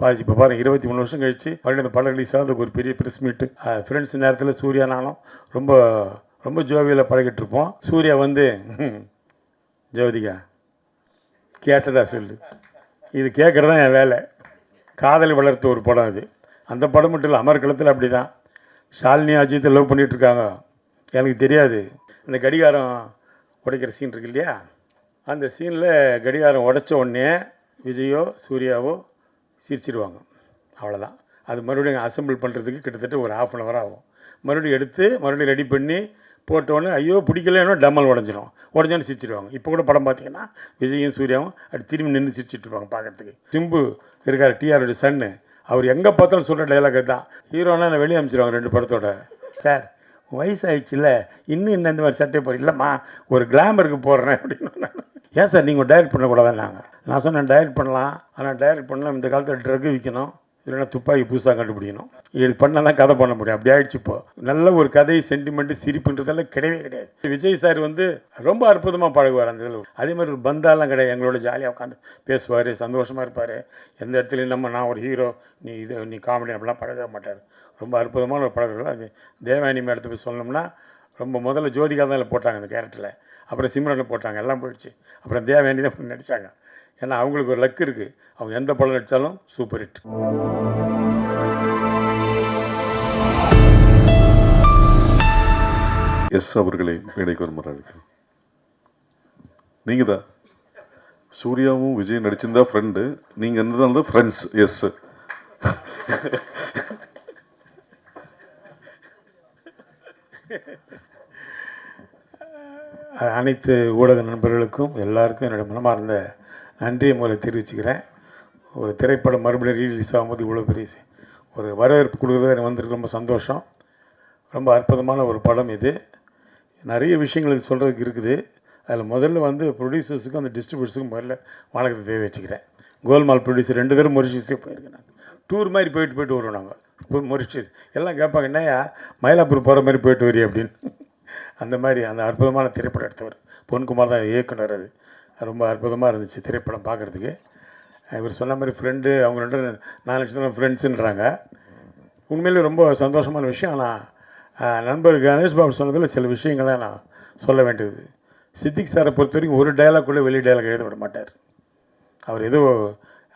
பாதி இப்போ பாருங்க இருபத்தி மூணு வருஷம் கழிச்சு மறுபடியும் அந்த படம் ரிலீஸ் ஆகுது ஒரு பெரிய ப்ரெஸ் மீட்டு ஃப்ரெண்ட்ஸ் நேரத்தில் சூர்யா நானும் ரொம்ப ரொம்ப ஜோவியில் பழகிட்டு இருப்போம். சூர்யா வந்து ஜோதிகா கேட்டதா சொல்லு. இது கேட்குறது தான் என் வேலை. காதலை வளர்த்த ஒரு படம் அது. அந்த படம் மட்டும் இல்லை அமர்க்களத்தில் அப்படி தான் ஷாலினி அஜித்தை லவ் பண்ணிகிட்ருக்காங்க எனக்கு தெரியாது. இந்த கடிகாரம் உடைக்கிற சீன் இருக்கு இல்லையா? அந்த சீனில் கடிகாரம் உடைச்ச உடனே விஜயோ சூர்யாவோ சிரிச்சிருவாங்க. அவ்வளோதான் அது மறுபடியும் அசெம்பிள் பண்ணுறதுக்கு கிட்டத்தட்ட ஒரு ஆஃப் அன் ஹவர் ஆகும். மறுபடியும் எடுத்து மறுபடியும் ரெடி பண்ணி போட்டோன்னே ஐயோ பிடிக்கலன்னா டம்மல் உடஞ்சிரும். உடஞ்சோன்னு சிரிச்சிடுவாங்க இப்போ கூட படம் பார்த்தீங்கன்னா விஜயும் சூர்யாவும் அப்படி திரும்பி நின்று சிரிச்சிட்ருப்பாங்க பார்க்குறதுக்கு சிம்பு இருக்கார் டிஆரோட சன்னு அவர் எங்கே பார்த்தாலும் சொல்கிற டைலாக் தான் ஹீரோனா நான் வெளியே அனுப்பிச்சிருவாங்க ரெண்டு படத்தோட. சார் வயசாயிடுச்சுல இன்னும் இன்னும் இந்த மாதிரி சட்டை போடுற இல்லைம்மா ஒரு கிளாமருக்கு போடுறேன். அப்படின்னு நான். ஏன் சார் நீங்கள் டைரக்ட் பண்ணக்கூடாது நாங்கள் நான் சொன்னேன் டைரக்ட் பண்ணலாம். ஆனால் டைரக்ட் பண்ணலாம் இந்த காலத்தில் ட்ரக் விற்கணும் இல்லைன்னா துப்பாக்கி புதுசாக கண்டுபிடிக்கணும். இது பண்ணால் தான் கதை பண்ண முடியும். அப்படி ஆயிடுச்சு இப்போ. நல்ல ஒரு கதை சென்டிமெண்ட் சிரிப்புன்றதெல்லாம் கிடையவே கிடையாது. விஜய் சார் வந்து ரொம்ப அற்புதமாக பழகுவார் அந்த இதில். அதே மாதிரி ஒரு பந்தாலாம் கிடையாது. எங்களோட ஜாலியாக உட்காந்து பேசுவார் சந்தோஷமாக இருப்பார். எந்த இடத்துலையும் நம்ம நான் ஒரு ஹீரோ நீ இது நீ காமெடி அப்படிலாம் பழக மாட்டார். ரொம்ப அற்புதமான ஒரு பழக்கம் அது தேவானி மேடத்தை போய் சொல்லணும்னா ரொம்ப முதல்ல ஜோதிகா தான் போட்டாங்க அந்த கேரக்டரில் அப்புறம் சிம்ரனில் போட்டாங்க எல்லாம் போயிடுச்சு. அப்புறம் தேவானி தான் நடித்தாங்க ஏன்னா அவங்களுக்கு ஒரு லக் இருக்குது அவங்க எந்த படம் நடித்தாலும் சூப்பர் ஹிட். எஸ் அவர்களை மேடைக்கு வருமாறு நீங்கள் தான் சூர்யாவும் விஜய் நடிச்சிருந்தா ஃப்ரெண்டு நீங்கள் இருந்ததால தான் ஃப்ரெண்ட்ஸ் எஸ் அனைத்து ஊடக நண்பர்களுக்கும் எல்லாருக்கும் என்னுடைய மனமார்ந்த நன்றியை முதல்ல தெரிவிச்சுக்கிறேன். ஒரு திரைப்படம் மறுபடியும் ரீலீஸ் ஆகும்போது இவ்வளோ பெரிய ஒரு வரவேற்பு கொடுக்குறது எனக்கு வந்திருக்கு ரொம்ப சந்தோஷம். ரொம்ப அற்புதமான ஒரு படம் இது. நிறைய விஷயங்கள் இது சொல்கிறதுக்கு இருக்குது. அதில் முதல்ல வந்து ப்ரொடியூசர்ஸுக்கும் அந்த டிஸ்ட்ரிபியூட்டர்ஸுக்கும் முதல்ல வணக்கத்தை தெரிவிச்சுக்கிறேன். கோல்மால் ப்ரொடியூசர் ரெண்டு பேரும் மொரிஷியஸே போயிருக்கேன் டூர் மாதிரி போயிட்டு போயிட்டு வருவோம் நாங்கள் மொரிஷியஸ். எல்லாம் கேட்பாங்க என்னையா மயிலாப்பூர் போகிற மாதிரி போயிட்டு வரி அப்படின்னு. அந்த மாதிரி அந்த அற்புதமான திரைப்படம் எடுத்தவர். பொன்குமார் தான் இயக்குனர் அது. ரொம்ப அற்புதமாக இருந்துச்சு திரைப்படம் பார்க்குறதுக்கு. இவர் சொன்ன மாதிரி ஃப்ரெண்டு அவங்க ரெண்டு நாலு லட்சம் ஃப்ரெண்ட்ஸுன்றாங்க உண்மையிலே ரொம்ப சந்தோஷமான விஷயம். ஆனால் நண்பர் கணேஷ் பாபு சொன்னதில் சில விஷயங்களை நான் சொல்ல வேண்டியது. சித்திக் சாரை பொறுத்த வரைக்கும் ஒரு டயலாக் கூட வெளி டயலாக் எழுத விட மாட்டார். அவர் ஏதோ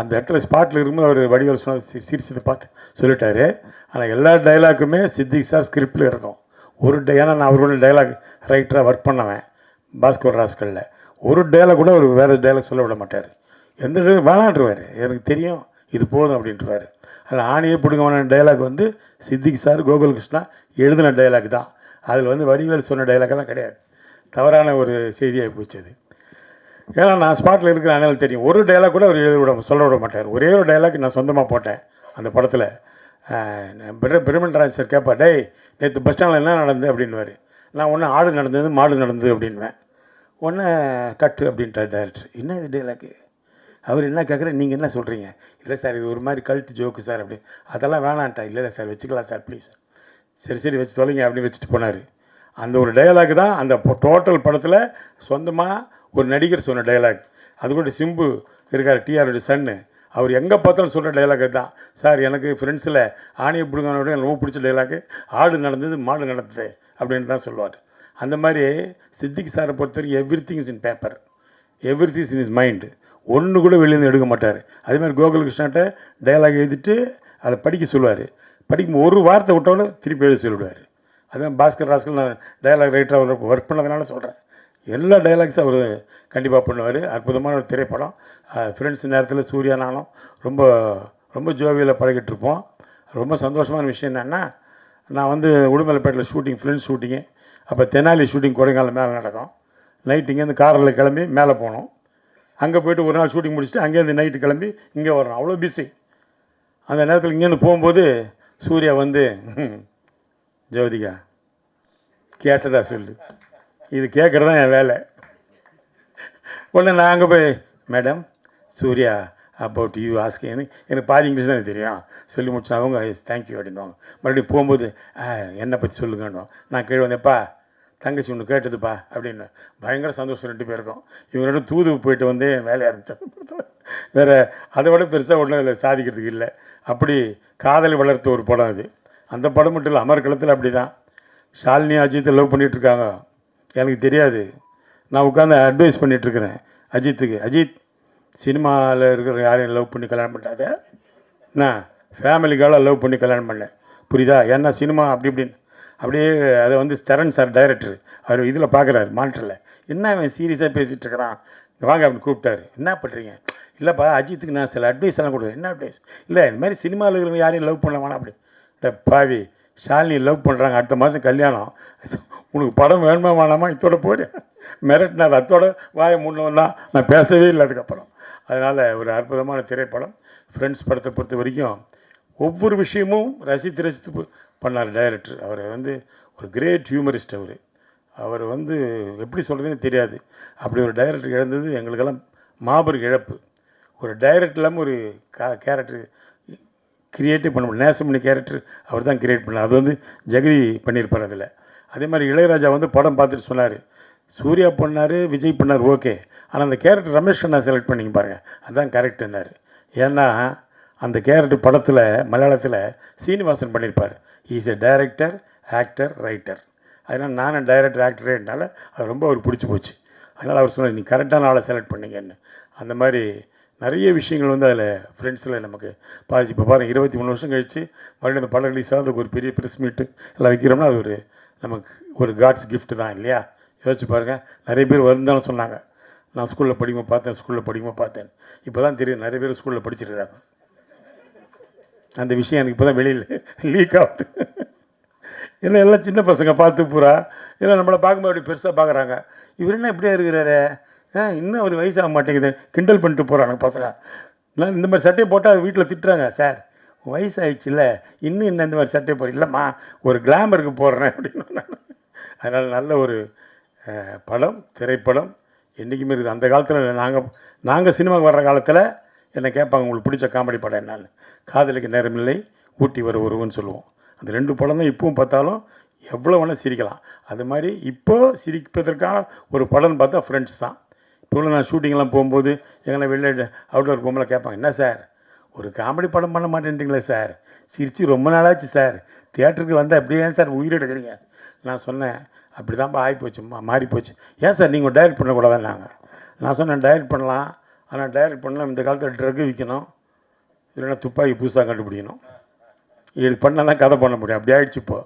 அந்த இடத்துல ஸ்பாட்டில் இருக்கும்போது அவர் வடிவேல் சொன்னது சிரிச்சதை பார்த்து சொல்லிட்டாரு. ஆனால் எல்லா டைலாக்குமே சித்திக் சார் ஸ்கிரிப்டில் இருக்கும். ஒரு டே ஏன்னா நான் அவரோட டைலாக் ரைட்டராக ஒர்க் பண்ணுவேன் பாஸ்கர் ராஸ்கலில். ஒரு டைலாக் கூட அவர் வேறு டைலாக் சொல்ல விட மாட்டார். எந்த டைலாக் வேணான்றவார். எனக்கு தெரியும் இது போதும் அப்படின்றவார். அதில் ஆணியே பிடுங்கவான டைலாக் வந்து சித்திக் சார் கோகுல் கிருஷ்ணா எழுதின டைலாக் தான். அதில் வந்து வடிவேல் சொன்ன டைலாக்கெல்லாம் கிடையாது. தவறான ஒரு செய்தியாக போச்சு அது. ஏன்னா நான் ஸ்பாட்டில் இருக்கிற அதனால தெரியும். ஒரு டைலாக் கூட அவர் எழுத விட சொல்ல விட மாட்டார். ஒரே ஒரு டைலாக் நான் சொந்தமாக போட்டேன் அந்த படத்தில். பிரமன்ராஜ் சார் கேட்பா டேய் நேற்று பஸ் ஸ்டாண்டில் என்ன நடந்தது? அப்படின்வார் நான் ஒன்று ஆடு நடந்தது மாடு நடந்தது அப்படின்வேன் ஒன்று கட்டு அப்படின்ட்டார் டேரக்டர் என்ன இது டைலாக்கு அவர் என்ன கேட்குற நீங்கள் என்ன சொல்கிறீங்க இல்லை சார் இது ஒரு மாதிரி கல்ட்டு ஜோக்கு சார் அப்படி. அதெல்லாம் வேணான்ட்டா. இல்லை இல்லை சார் வச்சுக்கலாம் சார் ப்ளீஸ் சரி சரி வச்சு தொலைங்க அப்படின்னு வச்சுட்டு போனார். அந்த ஒரு டயலாக் தான் அந்த டோட்டல் படத்தில் சொந்தமாக ஒரு நடிகர் சொன்ன டயலாக் அது கூட சிம்பு இருக்கார் டிஆரோட சன்னு அவர் எங்கே பார்த்தாலும் சொல்கிற டைலாக் தான். சார் எனக்கு ஃப்ரெண்ட்ஸில் ஆணியை பிடுங்கானோட எனக்கு ரொம்ப பிடிச்ச டைலாக்கு ஆடு நடந்தது மாடு நடந்தது அப்படின்னு தான் சொல்லுவார். அந்த மாதிரி சித்திக் சாரை பொறுத்தவரைக்கும் everything is in paper everything in is mind ஒன்று கூட வெளியிருந்து எடுக்க மாட்டார். அதே மாதிரி கோகுல் கிருஷ்ணாட்ட டயலாக் எழுதிட்டு அதை படிக்க சொல்லுவார். படிக்கும் ஒரு வார்த்தை விட்டவொன்னே திருப்பி எழுதி சொல்லிவிடுவார் அதே பாஸ்கர் ராஸ்கர் நான் டயலாக் ரைட்டராக ஒர்க் பண்ணதுனால சொல்கிறேன் எல்லா டைலாக்ஸும் அவர் கண்டிப்பாக பண்ணுவார். அற்புதமான ஒரு திரைப்படம். ஃப்ரெண்ட்ஸ் நேரத்தில் சூர்யா நானும் ரொம்ப ரொம்ப ஜோவியில் பழகிட்டு இருப்போம் ரொம்ப சந்தோஷமான விஷயம் என்னென்னா நான் வந்து உடுமலைப்பேட்டில் ஷூட்டிங் ஃப்ரெண்ட்ஸ் ஷூட்டிங்கு அப்போ தெனாலி ஷூட்டிங் கொடைக்கானல் மேலே நடக்கும். நைட் இங்கேருந்து காரில் கிளம்பி மேலே போனோம் அங்கே போயிட்டு ஒரு நாள் ஷூட்டிங் முடிச்சுட்டு அங்கேருந்து நைட்டு கிளம்பி இங்கே வரணும் அவ்வளோ பிஸி அந்த நேரத்தில் இங்கேருந்து போகும்போது சூர்யா வந்து ஜோதிகா கேட்டதா சொல்லு. இது கேட்குறது தான் என் வேலை. உடனே நான் அங்கே போய் madam Surya about you asking எனக்கு பாதி இங்கிலீஷ் தான் எனக்கு தெரியும். சொல்லி முடிச்சா அவங்க எஸ் தேங்க்யூ அப்படின்வாங்க மறுபடியும் போகும்போது "ஆ, என்னை பற்றி சொல்லுங்கன்னு நான் கீழே வந்தேப்பா தங்கச்சி ஒன்று கேட்டதுப்பா அப்படின்னு. பயங்கர சந்தோஷம் ரெண்டு பேருக்கும். இவங்க ரெண்டும் தூது போயிட்டு வந்து வேலையை ஆரம்பிச்சாங்க. வேறு அதை விட பெருசாக ஒன்றும் அதில் சாதிக்கிறதுக்கு இல்லை. அப்படி காதலை வளர்த்த ஒரு படம் அது. அந்த படம் மட்டும் இல்லை அமர்களத்தில் அப்படி தான் ஷாலினி அஜித்தை லவ் பண்ணிகிட்ருக்காங்க எனக்கு தெரியாது. நான் உட்காந்து அட்வைஸ் பண்ணிகிட்ருக்கிறேன் அஜித்துக்கு. அஜித் சினிமாவில் இருக்கிற யாரையும் லவ் பண்ணி கல்யாணம் பண்ணாத என்ன? ஃபேமிலிக்காக லவ் பண்ணி கல்யாணம் பண்ணேன் புரியுதா? ஏன்னா சினிமா அப்படி இப்படின்னு. அப்படியே அதை வந்து ஸ்டரன் சார் டைரக்டர் அவர் இதில் பார்க்குறாரு மானிட்டரில் என்ன அவன் சீரியஸாக பேசிகிட்டு இருக்கிறான்? வாங்க அப்படின்னு கூப்பிட்டாரு. என்ன பண்ணுறீங்க இல்லைப்பா அஜித்துக்கு நான் சில அட்வைஸ் எல்லாம் கொடுக்குறேன். என்ன அட்வைஸ் இல்லை இந்த மாதிரி சினிமாவில் இருக்கிறவங்க யாரையும் லவ் பண்ண வேணாம் அப்படி. இல்லை பாவி ஷாலினி லவ் பண்ணுறாங்க அடுத்த மாதம் கல்யாணம். உனக்கு படம் வேணுமா வேணாமா? இதோட போயிடு மிரட்டினார். அத்தோட வாயை முன்னே வந்தால் நான் பேசவே இல்லை அதுக்கப்புறம். அதனால் ஒரு அற்புதமான திரைப்படம். ஃப்ரெண்ட்ஸ் படத்தை பொறுத்த வரைக்கும் ஒவ்வொரு விஷயமும் ரசித்து ரசித்து பண்ணார் டைரக்டர் அவர் வந்து ஒரு கிரேட் ஹியூமரிஸ்ட் அவர். அவர் வந்து எப்படி சொல்கிறதுன்னு தெரியாது. அப்படி ஒரு டைரக்டர் இழந்தது எங்களுக்கெல்லாம் மாபெரும் இழப்பு. ஒரு டைரக்டர் இல்லாமல் ஒரு கா கேரக்டர் கிரியேட்டிவ் பண்ண முடியும் நேசமணி கேரக்டர் அவர் தான் கிரியேட் பண்ணார். அது வந்து ஜெகதி பண்ணியிருப்பார் அதில். அதே மாதிரி இளையராஜா வந்து படம் பார்த்துட்டு சொன்னார். சூர்யா பண்ணார் விஜய் பண்ணார் ஓகே. ஆனால் அந்த கேரக்டர் ரமேஷ் கண்ணா செலக்ட் பண்ணிங்க பாருங்கள் அதுதான் கரெக்டுன்னார் ஏன்னா அந்த கேரக்டர் படத்தில் மலையாளத்தில் சீனிவாசன் பண்ணியிருப்பார் is a director actor writer அதனால் நானும் டைரக்டர் ஆக்டரேனால அது ரொம்ப அவர் பிடிச்சி போச்சு. அதனால் அவர் சொன்னார் நீ கரெக்டான ஆளை செலக்ட் பண்ணிங்கன்னு அந்த மாதிரி நிறைய விஷயங்கள் வந்து அதில் ஃப்ரெண்ட்ஸில் நமக்கு பாதிச்சு. இப்போ பாருங்கள் இருபத்தி மூணு வருஷம் கழித்து மறுபடியும் அந்த படம் ரிலீஸ் ஆகுது ஒரு பெரிய ப்ரெஸ் மீட்டு எல்லாம் வைக்கிறோம்னா அது ஒரு நமக்கு ஒரு காட்ஸ் கிஃப்ட்டு தான் இல்லையா? யோசிச்சு பாருங்கள் நிறைய பேர் வருந்தாலும் சொன்னாங்க. நான் ஸ்கூலில் படிக்கும்போது பார்த்தேன் ஸ்கூலில் படிக்கும்போது பார்த்தேன். இப்போ தான் தெரியும் நிறைய பேர் ஸ்கூலில் படிச்சிருக்காங்க அந்த விஷயம் எனக்கு இப்போ தான் வெளியில் லீக் ஆகுது. இல்லை எல்லாம் சின்ன பசங்க பார்த்து பூரா. இல்லை நம்மளை பார்க்கும்போது அப்படி பெருசாக பார்க்குறாங்க. இவர் என்ன இப்படியே இருக்கிறாரு? ஆ இன்னும் அவர் வயசாக மாட்டேங்குது. கிண்டல் பண்ணிட்டு போகிறாங்க பசங்க. நான் இந்த மாதிரி சட்டையை போட்டால் வீட்டில் திட்டுறாங்க சார் வயசாகிடுச்சுல்ல இன்னும் என்ன இந்த மாதிரி சட்டையை போடுற இல்லைம்மா ஒரு கிளாமருக்கு போடுறேன் அப்படின்னு நான். அதனால் நல்ல ஒரு படம் திரைப்படம் என்றைக்குமே இருக்குது. அந்த காலத்தில் நாங்கள் நாங்கள் சினிமாவுக்கு வர்ற காலத்தில் என்னை கேட்பாங்க உங்களுக்கு பிடிச்ச காமெடி படம் என்னன்னு? காதலுக்கு நேரமில்லை ஊட்டி வர உருவன்னு சொல்லுவோம். அந்த ரெண்டு படம் தான் இப்பவும் பார்த்தாலும் எவ்வளோ வேணால் சிரிக்கலாம். அது மாதிரி இப்போ சிரிப்பதற்கான ஒரு படம்னு பார்த்தா ஃப்ரெண்ட்ஸ் தான். இப்போ நான் ஷூட்டிங்லாம் போகும்போது எங்கன்னா வெளில அவுட்டோர் போகும்போது கேட்பாங்க என்ன சார்? ஒரு காமெடி படம் பண்ண மாட்டேன்றீங்களே சார்? சிரிச்சு ரொம்ப நாளாச்சு சார். தியேட்டருக்கு வந்தால் அப்படியே சார் உயிர் எடுக்கிறீங்க. நான் சொன்னேன் அப்படி தான் ஆகி போச்சு மாறி போச்சு ஏன் சார் நீங்கள் டைரக்ட் நாங்கள் நான் சொன்னேன் டைரக்ட் பண்ணலாம். ஆனால் டைரக்ட் பண்ணலாம். இந்த காலத்தில் ட்ரக் விற்கணும் இல்லைன்னா துப்பாக்கி புதுசாக கண்டுபிடிக்கணும். இது பண்ணால் தான் கதை பண்ண முடியும். அப்படி ஆகிடுச்சு இப்போது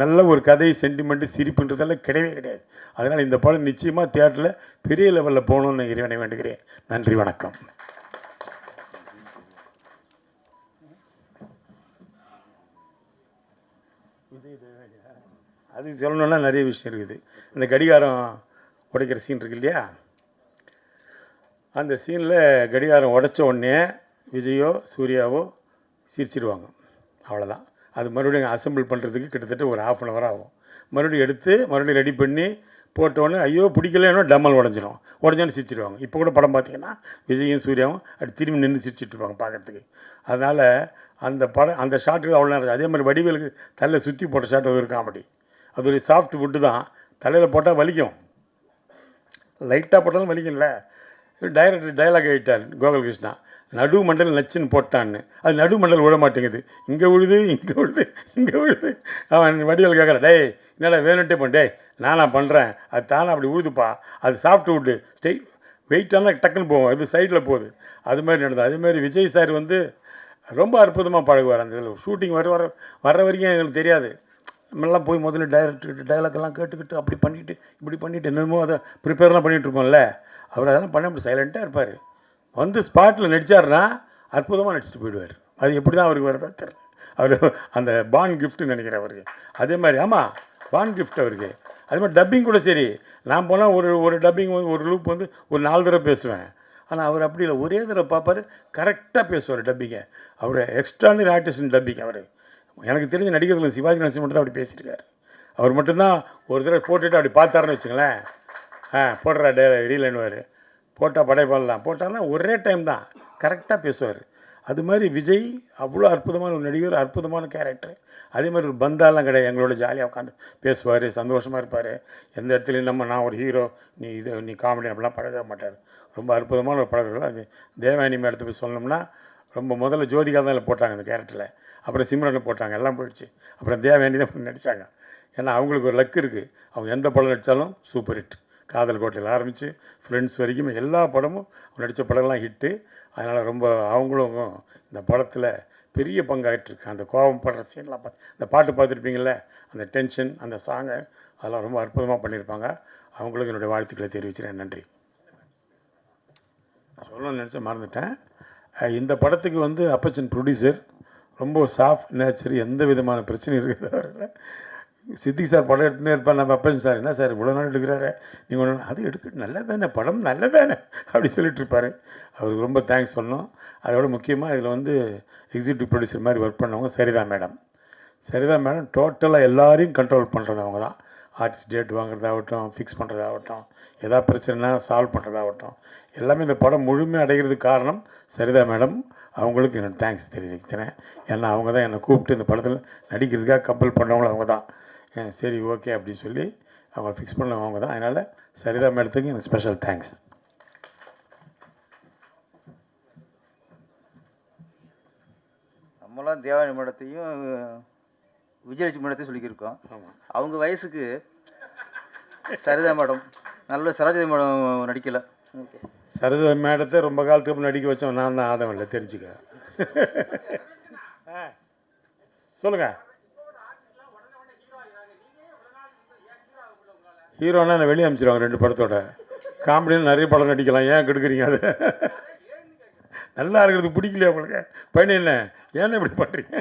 நல்ல ஒரு கதை சென்டிமெண்ட்டு சிரிப்புன்றதெல்லாம் கிடையவே கிடையாது. அதனால் இந்த படம் நிச்சயமாக தியேட்டரில் பெரிய லெவலில் போகணும்னு இறைவனை வேண்டுகிறேன். நன்றி வணக்கம். அது சொல்லணுன்னா நிறைய விஷயம் இருக்குது. இந்த கடிகாரம் உடைக்கிற சீன் இருக்கு இல்லையா? அந்த சீனில் கடிகாரம் உடைச்ச உடனே விஜயோ சூர்யாவோ சிரிச்சிடுவாங்க அவ்வளோதான் அது மறுபடியும் அசம்பிள் பண்ணுறதுக்கு கிட்டத்தட்ட ஒரு ஆஃப் அன் ஹவர் ஆகும். மறுபடியும் எடுத்து மறுபடியும் ரெடி பண்ணி போட்டோன்னே ஐயோ பிடிக்கலன்னா டம்மல் உடஞ்சிரும். உடஞ்சோன்னு சிரிச்சிடுவாங்க இப்போ கூட படம் பார்த்தீங்கன்னா விஜயும் சூர்யாவும் அப்படி திரும்பி நின்று சிரிச்சிட்ருப்பாங்க பார்க்குறதுக்கு அதனால் அந்த படம் அந்த ஷாட்டுக்கு அவ்வளோ நேரம் அதே மாதிரி வடிவேலுக்கு தலையில் சுற்றி போட்ட ஷாட் இருக்கான் அப்படி அது ஒரு சாஃப்ட் வுட்டு தான். தலையில் போட்டால் வலிக்கும். லைட்டாக போட்டாலும் வலிக்கும்ல. டைரக்டர் டைலாக் ஆகிட்டார் கோகுல் கிருஷ்ணா நடு மண்டல் நச்சுன்னு போட்டான்னு. அது நடு மண்டல் விழ மாட்டேங்குது. இங்கே விழுது இங்கே விழுது இங்கே விழுது. அவன் வடிவல் கேட்குறான் டேய் என்னடா வேணுன்ட்டே பண்ண டேய் நானா பண்ணுறேன் அது தானே அப்படி உழுதுப்பா அது சாஃப்ட் வுட்டு ஸ்டெய் வெயிட்டான டக்குன்னு போகும். இது சைடில் போகுது. அது மாதிரி நடந்தது. அதுமாதிரி விஜய் சார் வந்து ரொம்ப அற்புதமாக பழகுவார் அந்த இதில். ஷூட்டிங் வர வர வர்ற வரைக்கும் எங்களுக்கு தெரியாது. நம்மளாம் போய் முதல்ல டைரக்ட் டைலாக்லாம் கேட்டுக்கிட்டு அப்படி பண்ணிட்டு இப்படி பண்ணிட்டு என்னமோ அதை ப்ரிப்பேர்லாம் பண்ணிகிட்ருப்போம்ல அவர் அதெல்லாம் பண்ண முடியும் சைலண்ட்டாக இருப்பார். வந்து ஸ்பாட்டில் நடிச்சாருன்னா அற்புதமாக நடிச்சுட்டு போயிடுவார். அது எப்படி தான் அவருக்கு வரதா தெரியல. அவர் அந்த பான் கிஃப்ட்னு நினைக்கிறேன் அவருக்கு. அதே மாதிரி ஆமாம் பான் கிஃப்ட் அவருக்கு. அதே மாதிரி டப்பிங் கூட சரி. நான் போனால் ஒரு ஒரு டப்பிங் வந்து ஒரு லூப் வந்து ஒரு நாலு தடவை பேசுவேன். ஆனால் அவர் அப்படி இல்லை. ஒரே தடவை பார்ப்பார் கரெக்டாக பேசுவார் டப்பிங்கை அவர் எக்ஸ்ட்ரானரி ஆர்டிஸ்ட் டப்பிங் அவர். எனக்கு தெரிஞ்ச நடிகர்கள் சிவாஜி நரசிம்மன் மட்டும் தான் அப்படி பேசியிருக்காரு. அவர் மட்டும்தான் ஒரு தடவை போட்டுட்டு அப்படி பார்த்தாருன்னு வச்சுங்களேன் ஆ போடுறா டே ரீலன்னுவார் போட்டால் படை பண்ணலாம் போட்டார்னா ஒரே டைம் தான். கரெக்டாக பேசுவார். அது மாதிரி விஜய் அவ்வளோ அற்புதமான ஒரு நடிகர் அற்புதமான கேரக்டர் அதே மாதிரி ஒரு பந்தாலாம் கிடையாது. எங்களோட ஜாலியாக உட்காந்து பேசுவார் சந்தோஷமாக இருப்பார். எந்த இடத்துலையும் நம்ம நான் ஒரு ஹீரோ நீ இது நீ காமெடி அப்படிலாம் பழக மாட்டார். ரொம்ப அற்புதமான ஒரு பழக்கம் அது தேவானி எடுத்து போய் சொல்லணும்னா ரொம்ப முதல்ல ஜோதிகா தான் போட்டாங்க அந்த கேரக்டரில் அப்புறம் சிம்ரனில் போட்டாங்க எல்லாம் போயிடுச்சு. அப்புறம் தேவானி தான் நடித்தாங்க ஏன்னா அவங்களுக்கு ஒரு லக் இருக்குது அவங்க எந்த படம் நடித்தாலும் சூப்பர் ஹிட். காதல் கோட்டையில் ஆரம்பித்து ஃப்ரெண்ட்ஸ் வரைக்கும் எல்லா படமும் நடித்த படங்கள்லாம் ஹிட்டு. அதனால் ரொம்ப அவங்களும் இந்த படத்தில் பெரிய பங்காயிட்டிருக்கு அந்த கோபம் படுற சீன்லாம் பார்த்து இந்த பாட்டு பார்த்துருப்பீங்கள்ல அந்த டென்ஷன் அந்த சாங்கை அதெல்லாம் ரொம்ப அற்புதமாக பண்ணியிருப்பாங்க. அவங்களுக்கு என்னுடைய வாழ்த்துக்களை தெரிவிக்கிறேன் நன்றி. சொல்லணும்னு நினச்சேன் மறந்துட்டேன். இந்த படத்துக்கு வந்து அப்பச்சன் ப்ரொடியூசர் ரொம்ப சாஃப்ட் நேச்சர் எந்த விதமான பிரச்சனையும் இருக்கிறார்கள் சித்திக் சார் படம் எடுத்துனே இருப்பார் நம்ம அப்பன் சார். என்ன சார் இவ்வளோ நாள் எடுக்கிறாரு? நீங்கள் ஒன்று அது எடுக்க நல்லதானே படம் நல்லதானே அப்படி சொல்லிட்டு இருப்பார். அவருக்கு ரொம்ப தேங்க்ஸ் சொல்லணும். அதோட முக்கியமாக இதில் வந்து எக்ஸிக்யூட்டிவ் ப்ரொடியூசர் மாதிரி ஒர்க் பண்ணவங்க சரிதா மேடம் சரிதா மேடம் டோட்டலாக எல்லாரையும் கண்ட்ரோல் பண்ணுறது அவங்க தான். ஆர்டிஸ்ட் டேட் வாங்குறதாகட்டும் ஃபிக்ஸ் பண்ணுறதாகட்டும் ஏதாவது பிரச்சனைனா சால்வ் பண்ணுறதாகட்டும் எல்லாமே இந்த படம் முழுமை அடைகிறதுக்கு காரணம் சரிதா மேடம் அவங்களுக்கு என்னோட தேங்க்ஸ் தெரிவிக்கிறேன். ஏன்னா அவங்க தான் என்னை கூப்பிட்டு இந்த படத்தில் நடிக்கிறதுக்காக கம்பல் பண்ணவங்களும் அவங்க தான். சரி ஓகே அப்படின்னு சொல்லி அவங்க ஃபிக்ஸ் பண்ணவங்க அவங்க தான். அதனால் சரிதா மேடத்துக்கு எனக்கு ஸ்பெஷல் தேங்க்ஸ் நம்மளாம் தேவானி மேடத்தையும் விஜயலட்சுமி மேடத்தையும் சொல்லிக்கிருக்கோம். அவங்க வயசுக்கு சரிதா மேடம் நல்ல சரோஜதி மேடம் நடிக்கலை. சரிதா மேடத்தை ரொம்ப காலத்துக்கு அப்புறம் நடிக்க வச்சவன் நான் தான் ஆதவன் இல்லை தெரிஞ்சுக்க. சொல்லுங்க. ஹீரோனா நான் வெளியே அமைச்சிருவாங்க ரெண்டு படத்தோட. காமெடியில் நிறைய படம் நடிக்கலாம். ஏன் கெடுக்குறீங்க அது? நல்லா இருக்கிறது பிடிக்கலையா உங்களுக்கு? பையன் என்ன? ஏன் இப்படி பண்ணுறீங்க